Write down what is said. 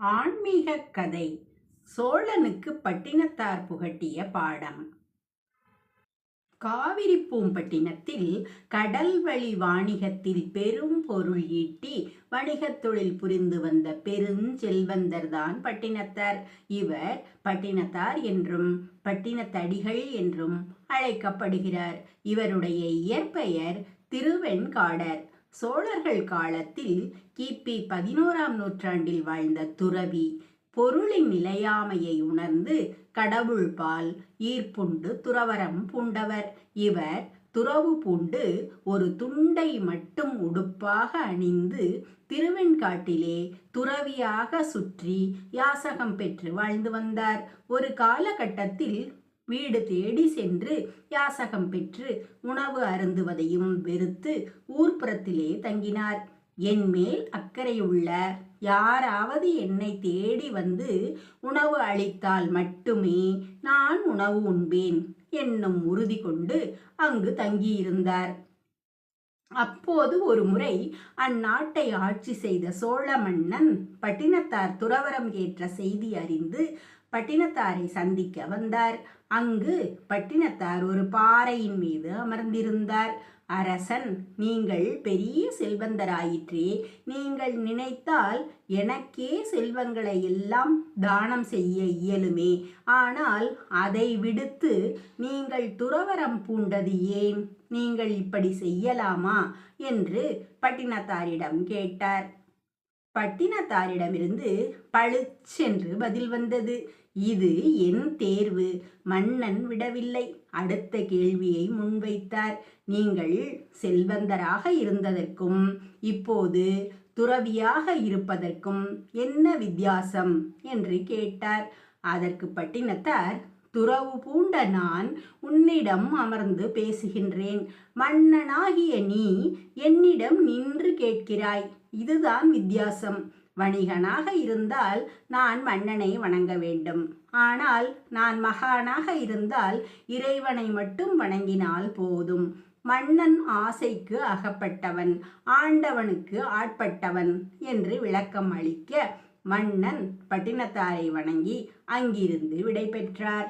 ஆன்மீக கதை. சோழனுக்கு பட்டினத்தார் புகட்டிய பாடம். காவிரி பூம்பட்டினத்தில் கடல் வழி வாணிகத்தில் பெரும் பொருள் ஈட்டி வணிகத் தொழில் புரிந்து வந்த பெருஞ்செல்வந்தர்தான் பட்டினத்தார். இவர் பட்டினத்தார் என்றும் பட்டினத்தடிகள் என்றும் அழைக்கப்படுகிறார். இவருடைய இயற்பெயர் திருவெண்காடர். சோழர்கள் காலத்தில் கிபி பதினோராம் நூற்றாண்டில் வாழ்ந்த துறவி பொருளின் நிலையாமையை உணர்ந்து கடவுள் பால் ஈர்ப்புண்டு துறவரம் பூண்டவர். இவர் துறவு பூண்டு ஒரு துண்டை மட்டும் உடுப்பாக அணிந்து திருவெண்காட்டிலே துறவியாக சுற்றி யாசகம் பெற்று வாழ்ந்து வந்தார். ஒரு காலகட்டத்தில் வீடு தேடி சென்று யாசகம் பெற்று உணவு அருந்துவதையும் வெறுத்து ஊர்ப்புறத்திலே தங்கினார். என் மேல் அக்கறையுள்ள யாராவது என்னை தேடி வந்து உணவு அளித்தால் மட்டுமே நான் உணவு உண்பேன் என்னும் உறுதி கொண்டு அங்கு தங்கியிருந்தார். அப்போது ஒரு முறை அந்நாட்டை ஆட்சி செய்த சோழ மன்னன் பட்டினத்தார் துறவரம் ஏற்ற செய்தி அறிந்து பட்டினத்தாரை சந்திக்க வந்தார். அங்கு பட்டினத்தார் ஒரு பாறையின் மீது அமர்ந்திருந்தார். அரசன் நீங்கள் பெரிய செல்வந்தராயிற்றே. நீங்கள் நினைத்தால் எனக்கே செல்வங்களை எல்லாம் தானம் செய்ய இயலுமே. ஆனால் அதை விடுத்து நீங்கள் துறவரம் பூண்டது ஏன்? நீங்கள் இப்படி செய்யலாமா? என்று பட்டினத்தாரிடம் கேட்டார். பட்டினத்தாரிடமிருந்து பளிச்சென்று பதில் வந்தது. இது என் தேர்வு. மன்னன் விடவில்லை. அடுத்த கேள்வியை முன்வைத்தார். நீங்கள் செல்வந்தராக இருந்ததற்கும் இப்போது துறவியாக இருப்பதற்கும் என்ன வித்தியாசம்? என்று கேட்டார். அதற்கு பட்டினத்தார் துறவு பூண்ட நான் உன்னிடம் அமர்ந்து பேசுகின்றேன். மன்னனாகிய நீ என்னிடம் நின்று கேட்கிறாய். இதுதான் வித்தியாசம். வணிகனாக இருந்தால் நான் மன்னனை வணங்க வேண்டும். ஆனால் நான் மகானாக இருந்தால் இறைவனை மட்டும் வணங்கினால் போதும். மன்னன் ஆசைக்கு அகப்பட்டவன் ஆண்டவனுக்கு ஆட்பட்டவன் என்று விளக்கம் அளிக்க மன்னன் பட்டினத்தாரை வணங்கி அங்கிருந்து விடை பெற்றார்